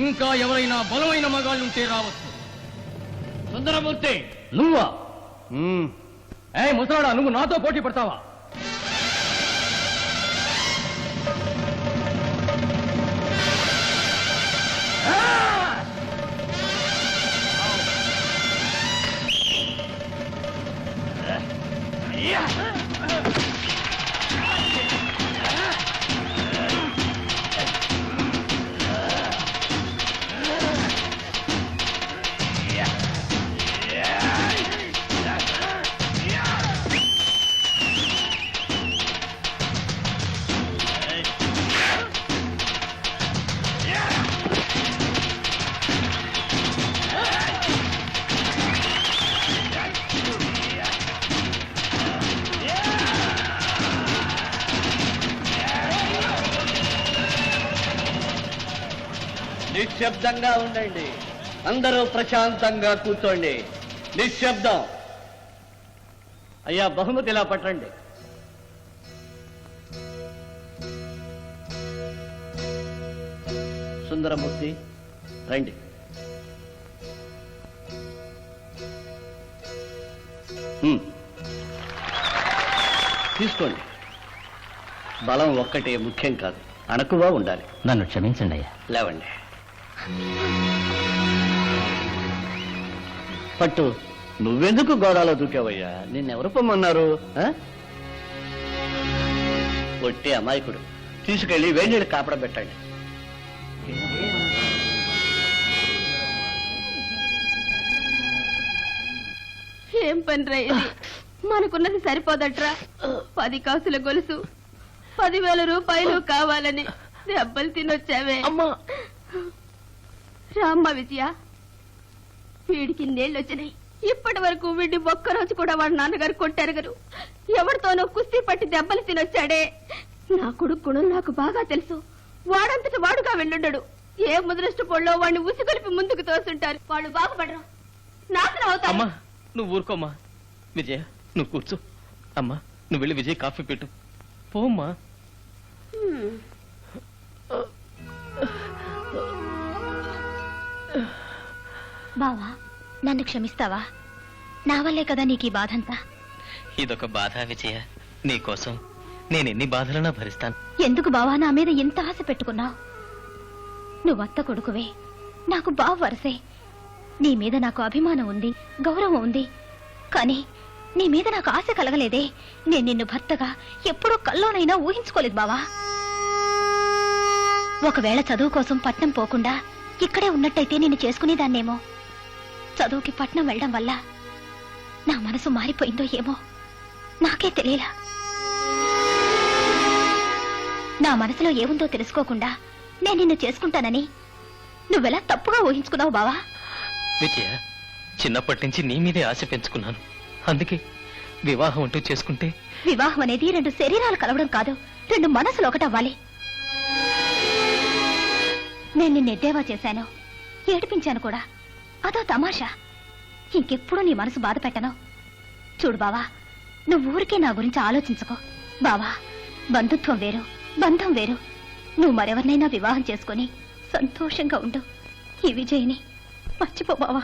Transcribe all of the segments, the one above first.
ఇంకా ఎవరైనా బలమైన మగాళ్ళుంటే రావచ్చు సుందరమూర్తి నువ్వా ఏ ముసలాడా నువ్వు నాతో పోటీ పడతావా నిశ్శబ్దంగా ఉండండి. అందరూ ప్రశాంతంగా కూర్చోండి. నిశ్శబ్దం. అయ్యా బహుమతి ఇలా పట్టండి. సుందరమూర్తి రండి. తీసుకోండి. బలం ఒక్కటే ముఖ్యం కాదు. అణకువా ఉండాలి. నన్ను క్షమించండి అయ్యా. లేవండి. పట్టు నువ్వెందుకు గోడాలో దూకావయ్యా? నిన్నెవరు పొమ్మన్నారు? ఆ? ఒట్టి అమాయకుడు. తీసుకెళ్ళి వేణీడు కాపడ పెట్టండి ఏం పని రా ఇది? మనకున్నది సరిపోదట్రా? పది కాసుల గొలుసు పదివేల రూపాయలు కావాలని దెబ్బలు తినొచ్చావే. అమ్మా! రామ్మ విజయ. వీడికి నీళ్ళు వచ్చినాయి ఇప్పటి వరకు వీడిని ఒక్కరోజు కూడా వాడు నాన్నగారు కొట్టారు గారు ఎవరితోనో కుస్తీ పట్టి దెబ్బలు తినొచ్చాడే. నా కొడుకు గుణం నాకు బాగా తెలుసు. వాడంతట వాడుగా వెళ్ళుండడు. ఏ ముదరష్ట పొళ్ళో వాడిని ఉసిగొలిపి ముందుకు తోస్తుంటారు. వాళ్ళు బాగుపడరు. నాశనం అవుతారు. అమ్మా నువ్వు ఊరుకోమ్మా. విజయ నువ్వు కూర్చో. అమ్మా నువ్వు వెళ్ళి విజయ్ కాఫీ పెట్టు. పోమ్మా. హ్మ్. బావా నన్ను క్షమిస్తావా? నా వల్లే కదా నీకు ఈ బాధంతా? ఇదొక బాధ విజయ. నీకోసం నేను ఎన్ని బాధలన్నా భరిస్తాను. ఎందుకు బావా నా మీద ఎంత ఆశ పెట్టుకున్నావు? నువ్వు అత్త కొడుకువే. నాకు బావ వరసే. నీ మీద నాకు అభిమానం ఉంది గౌరవం ఉంది. కానీ నీ మీద నాకు ఆశ కలగలేదే. నేను నిన్ను భర్తగా ఎప్పుడూ కల్లోనైనా ఊహించుకోలేదు బావా. ఒకవేళ చదువు కోసం పట్నం పోకుండా ఇక్కడే ఉన్నట్టయితే నిన్ను చేసుకునేదాన్నేమో. చదువుకి పట్నం వెళ్ళడం వల్ల నా మనసు మారిపోయిందో ఏమో నాకే తెలియలా. నా మనసులో ఏముందో తెలుసుకోకుండా నేను నిన్ను చేసుకుంటానని నువ్వెలా తప్పుగా ఊహించుకున్నావు బావా? విజయ చిన్నప్పటి నుంచి నీ మీదే ఆశ పెంచుకున్నాను. అందుకే వివాహం అంటూ చేసుకుంటే వివాహం అనేది రెండు శరీరాలు కలవడం కాదు రెండు మనసులు ఒకటవ్వాలి నేను నిన్ను ఎద్దేవా చేశాను ఏడిపించాను కూడా. అదో తమాషా. ఇంకెప్పుడు నీ మనసు బాధ పెట్టను. చూడు బావా నువ్వు ఊరికే నా గురించి ఆలోచించుకో. బావా బంధుత్వం వేరు బంధం వేరు. నువ్వు మరెవరినైనా వివాహం చేసుకుని సంతోషంగా ఉండు. ఈ విజయ్ని మర్చిపో బావా.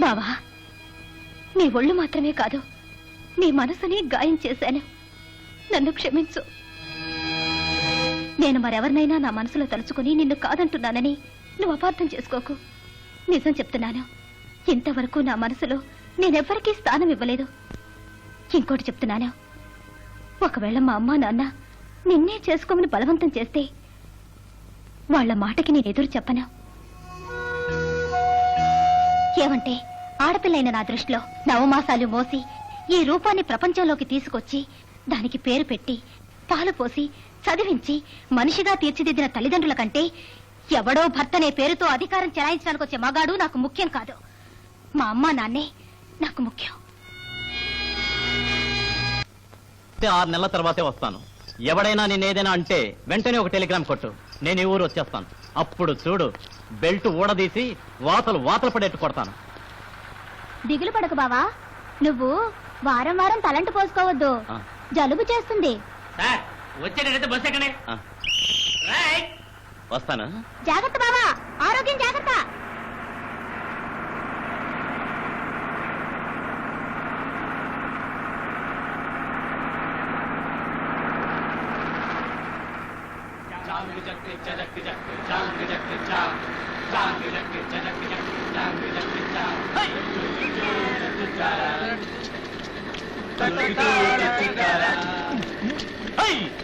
బావా నీ ఒళ్ళు మాత్రమే కాదు నీ మనసుని గాయం చేశాను. నన్ను క్షమించు. నేను మరెవరినైనా నా మనసులో తలుచుకుని నిన్ను కాదంటున్నానని నువ్వు అపార్థం చేసుకోకు. నిజం చెప్తున్నాను. ఇంతవరకు నా మనసులో నేనెవ్వరికీ స్థానం ఇవ్వలేదు. ఇంకోటి చెప్తున్నాను. ఒకవేళ మా అమ్మా నాన్న నిన్నే చేసుకోమని బలవంతం చేస్తే వాళ్ళ మాటకి నేను ఎదురు చెప్పను. ఏమంటే ఆడపిల్లైన నా దృష్టిలో నవమాసాలు మోసి ఈ రూపాన్ని ప్రపంచంలోకి తీసుకొచ్చి దానికి పేరు పెట్టి పాలు పోసి చదివించి మనిషిగా తీర్చిదిద్దిన తల్లిదండ్రుల కంటే ఎవడో భర్తనే పేరుతో అధికారం చెలాయించడానికి వచ్చే మగాడు నాకు ముఖ్యం కాదు. మా అమ్మా నాన్నే నాకు ముఖ్యం. ఆరు నెలల తర్వాతే వస్తాను. ఎవడైనా నేను ఏదైనా అంటే వెంటనే ఒక టెలిగ్రామ్ కొట్టు. నేను ఈ ఊరు వచ్చేస్తాను. అప్పుడు చూడు బెల్ట్ ఊడదీసి వాతలు వాతలు పడేట్టు కొడతాను. దిగులు పడకు బావా. నువ్వు వారం వారం తలంటు పోసుకోవద్దు. జలుబు చేస్తుంది. వచ్చేటైతే బస్ ఎక్కడే? ఆ. వస్తాను. జాగ్రత్త బావా ఆరోగ్యం జాగ్రత్త.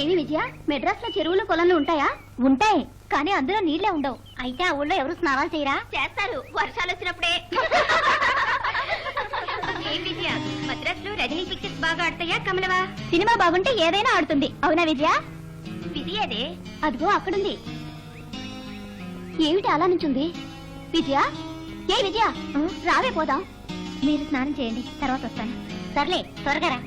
ఏమి విజయ? మెడ్రాస్లో చెరువులు కొలలు ఉంటాయా? ఉంటాయి. కానీ అందులో నీళ్ళే ఉండవు. అయితే ఆ ఊళ్ళో ఎవరు స్నానాలు చేయరా? చేస్తారు. వర్షాలు వచ్చినప్పుడే. ఏం విజయ? మద్రాస్లో రజనీ పిక్చర్స్ బాగా ఆడతాయా కమలవా? సినిమా బాగుంటే ఏదైనా ఆడుతుంది. అవునా విజయ? విజయదే. అదిగో అక్కడుంది. ఏమిటి అలా నుంచుంది? విజయ? ఏ విజయ! రావే పోదాం. మీరు స్నానం చేయండి. తర్వాత వస్తాను. సర్లే త్వరగా రా.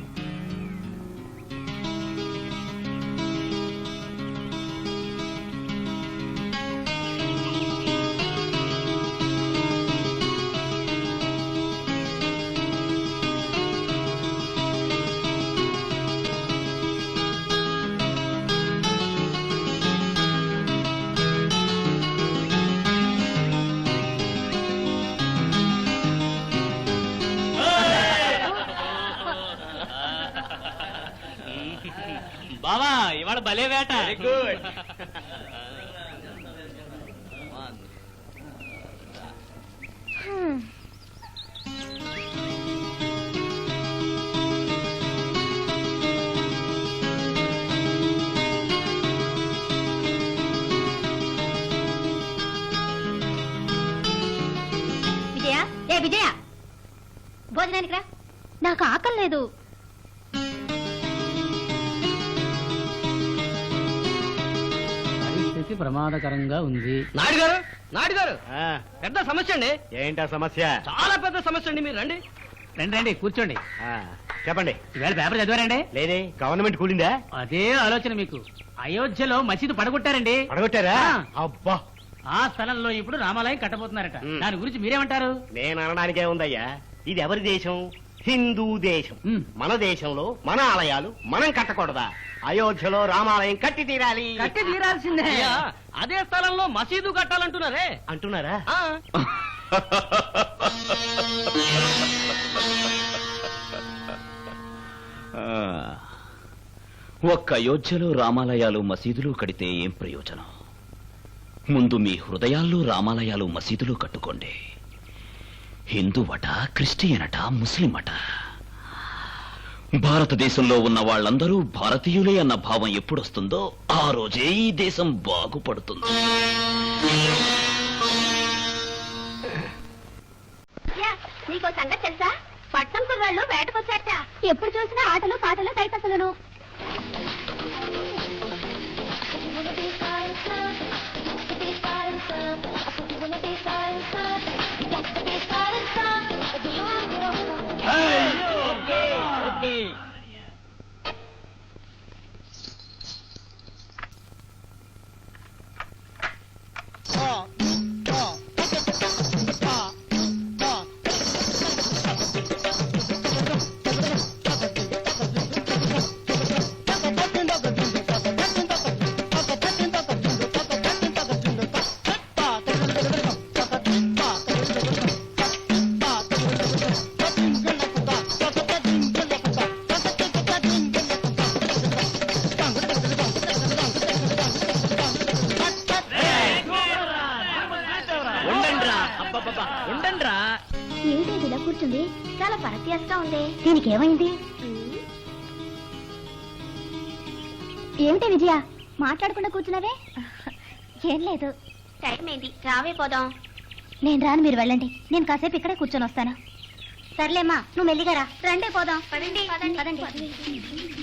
బావా ఇవాళ భలే వేట. గుడ్ విజయ ఏ విజయ? భోజనానికి రా. నాకు ఆకలి లేదు. పరిస్థితి ప్రమాదకరంగా ఉంది. నాయుడు గారు నాయుడు గారు పెద్ద సమస్య అండి. ఏంటా సమస్య? చాలా పెద్ద సమస్య అండి మీరు రండి. రండి రండి కూర్చోండి. చెప్పండి. ఈవేళ పేపర్ చదివారండి? లేదే గవర్నమెంట్ కూలిందా? అదే ఆలోచన మీకు. అయోధ్యలో మసీదు పడగొట్టారండి. పడగొట్టారా. అబ్బా. ఆ స్థలంలో ఇప్పుడు రామాలయం కట్టబోతున్నారట. దాని గురించి మీరేమంటారు? నేను అనడానికే ఉందయ్యా. ఇది ఎవరి దేశం? హిందూ దేశం. మన దేశంలో మన ఆలయాలు మనం కట్టకూడదా? అయోధ్యలో రామాలయం కట్టి తీరాలి. కట్టి తీరాల్సిందే. అదే స్థలంలో మసీదు కట్టాలంటున్నారే. అంటున్నారా? ఒక్క అయోధ్యలో రామాలయాలు మసీదులు కడితే ఏం ప్రయోజనం? ముందు మీ హృదయాల్లో రామాలయాలు మసీదులు కట్టుకోండి. హిందువట అట ముస్లిం అట. భారతదేశంలో ఉన్న వాళ్ళందరూ భారతీయులే అన్న భావం ఎప్పుడొస్తుందో ఆ రోజే ఈ దేశం బాగుపడుతుంది. నీకో సంగతి తెలుసా? పట్నం కుర్రాళ్ళు వేటకొచ్చాట ఎప్పుడు చూసినా ఆటలు పాటలు కైకసలను. هاي చాలా పరత్యాసగా ఉంది. దీనికి ఏమైంది ఏమిటి విజయ? మాట్లాడకుండా కూర్చున్నావే? ఏం లేదు. టైం ఏంటి రావే పోదాం. నేను రాను మీరు వెళ్ళండి. నేను కాసేపు ఇక్కడే కూర్చొని వస్తాను. సర్లేమ్మా నువ్వు మెల్లిగా రా. రండి పోదాం. పదండి పదండి.